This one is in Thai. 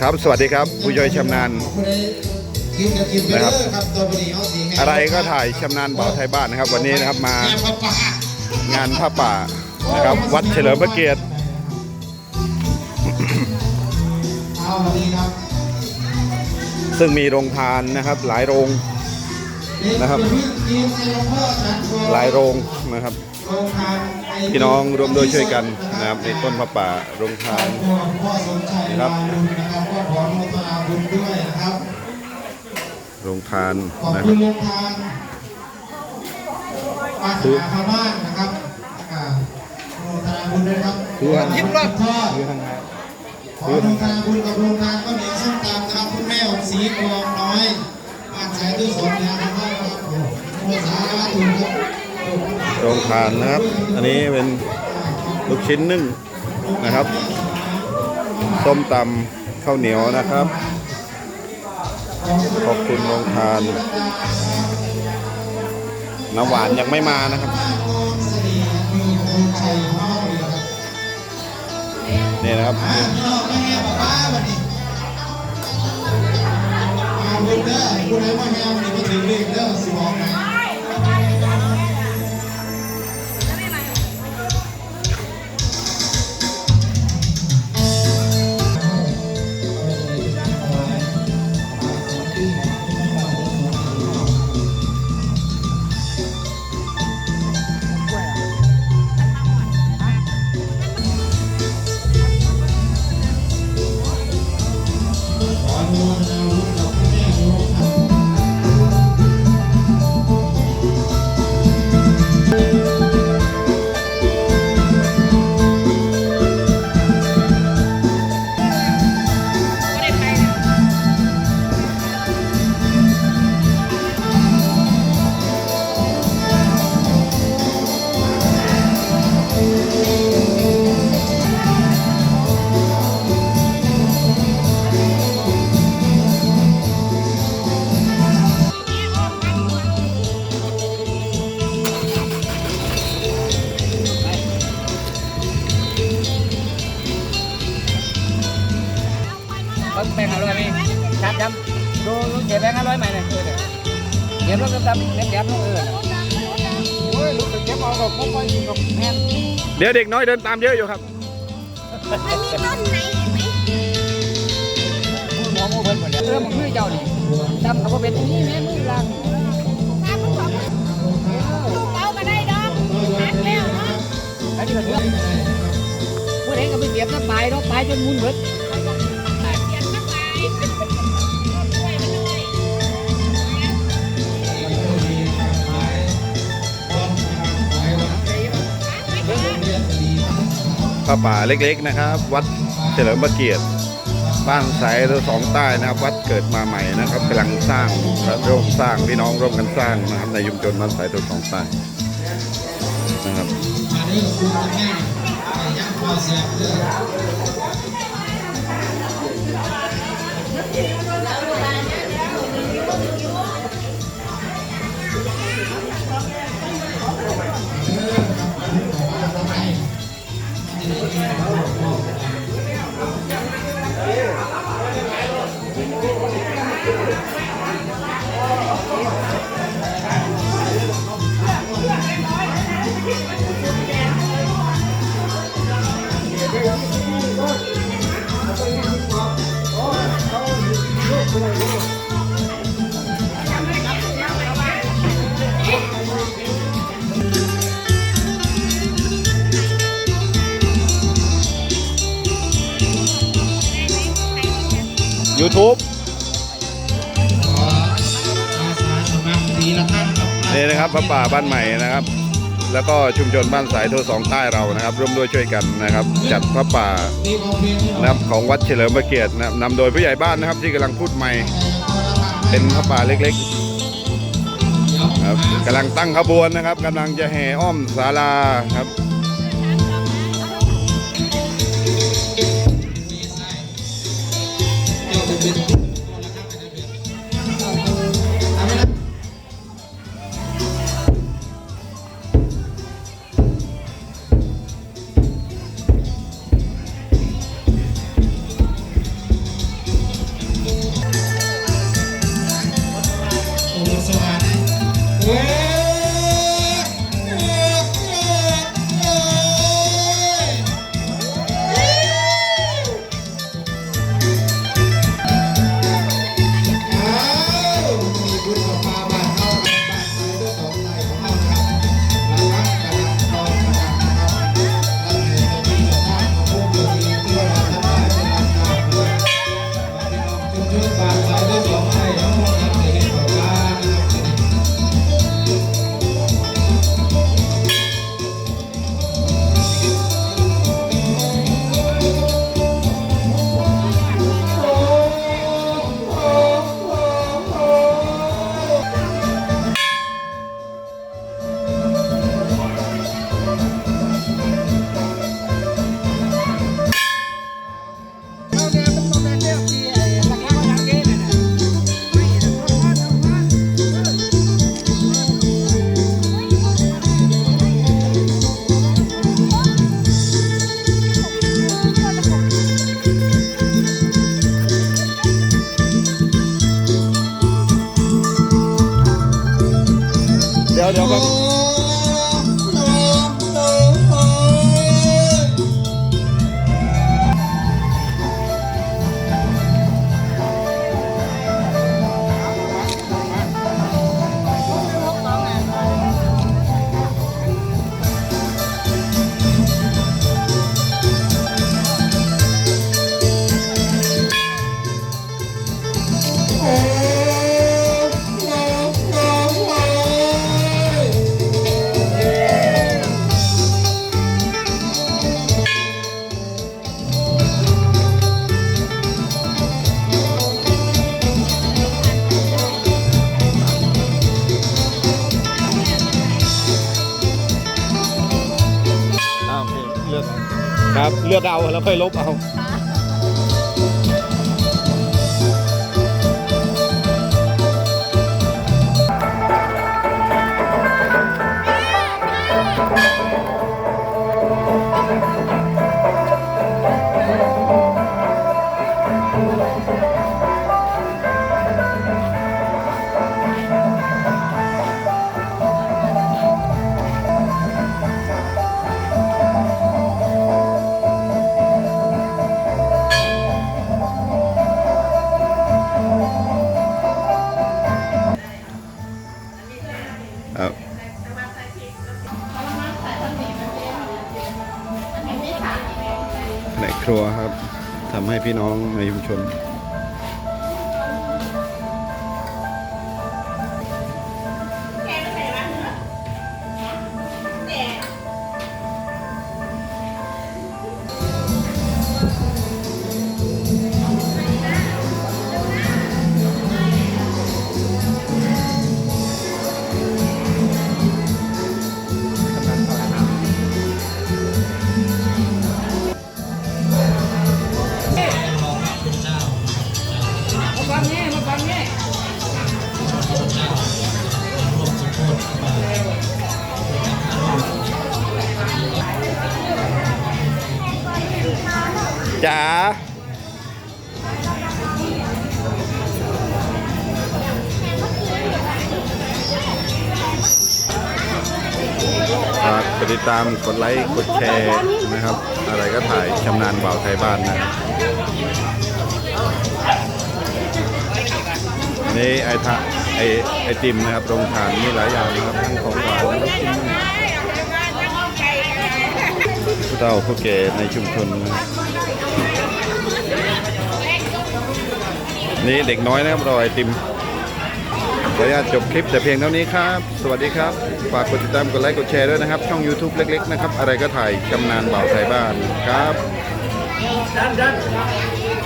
ครับสวัสดีครับผู้ช่วยชำนาญนะครับ อะไรก็ถ่ายชำนาญบ่าวไทยบ้านนะครับ วันนี้นะครับมางานผ้าป่านะครับ วัดเฉลิมพระเกียรติซึ่งมีโรงทานนะครับ หลายโรงนะครับ หลายโรงนะครับโรงทาน พี่น้องร่วมด้วยช่วยกันนะครับในต้นผ้าป่าโรงทานพ่อพ่อสมชัยครับลาบุญนะครับก็ขออนุโมทนาบุญด้วยนะครับโรงทานขอบนะคคุรับณโรงทานปาถนาชาวบ้านนะครับอ่าอนุโมทนาบุญด้วยครับคือว่าทิพย์รอดทอดคือทางไงขออนุโมทนาบุญกับโรงทานก็เหนียวส้มตำนะครับคุณแม่อมศรีกองน้อยบ้านสายตื้อสองเนี่ยนะครับโอ้โหสาธุครับ โรงทานนะครับ อันนี้เป็นลูกชิ้นนึ่งนะครับ ส้มตำข้าวเหนียวนะครับ ขอบคุณโรงทาน น้ำหวานยังไม่มานะครับนี่นะครับเอาบุญเด้อบุญให้พ่อแม่วันนี้มาถึงเลขเด้อสิบอกนุโม ครับจำดูดูเสียแบงค์ห้าร้อยไหมเนี่ยเออเนี่ยเก็บรถดำๆเก็บแยบๆลูกเออโอ้ยลูกเก็บเอาดอกพกไปอยู่กับแม่นเดี๋ยวเด็กน้อยเดินตามเยอะอยู่ครับมันมีต้นไหนเห็นไหมมือหมอมือเพิ่นหมดแล้วเออมันคือเจ้านี่จำเขาว่าเป็นนี่แม่มือลังตามมันบอกว่าลูกเป้าก็ได้ดอกหักแล้วเนาะอันนี้ก็เถื่อนผู้ใดก็ไปเสียบน้ำปลายเนาะปลายจนมุนเบิด ผ้าป่าเล็กๆนะครับ วัดเฉลิมพระเกียรติบ้านสายสองใต้นะครับ วัดเกิดมาใหม่นะครับกำลังสร้างร่วมสร้างพี่น้องร่วมกันสร้างนะครับในชุมชนบ้านสายสองใต้นะครับอันนี้ก็คุณแม่ไก่ย่างพอเสียบเด้อยูทูบขออาสาสมัครดีละท่านครับนี่นะครับพระป่าบ้านใหม่นะครับ แล้วก็ชุมชนบ้านสายโทสองใต้เรานะครับ ร่วมด้วยช่วยกันนะครับ จัดพระป่าดีของเพลงที่นะครับของวัดเฉลิมพระเกียรตินะครับนำโดยผู้ใหญ่บ้านนะครับ ที่กำลังพูดใหม่ เป็นพระป่าเล็กๆครับกำลังตั้งขบวนนะครับกำลังจะแห่อ้อมศาลาครับ ครับเลือกเอาแล้วค่อยลบเอา พี่น้องในชุมชน ติดตามกดไลค์กดแชร์นะครับ อะไรก็ถ่ายชำนาญบ่าวไทยบ้านนะนี่ไอทะไอไอติมนะครับโรงทานมีหลายอย่างนะครับทั้งของหวานนะครับผู้เฒ่าผู้แก่ในชุมชนนะนี่เด็กน้อยนะครับรอไอติม ออนุญาตจบคลิปแต่เพียงเท่านี้ครับ สวัสดีครับ ฝากกดติดตามกดไลค์กดแชร์ด้วยนะครับ ช่อง YouTube เล็ก ๆ นะครับ อะไรก็ถ่ายกำนานบ่าวไทยบ้านครับดันดัน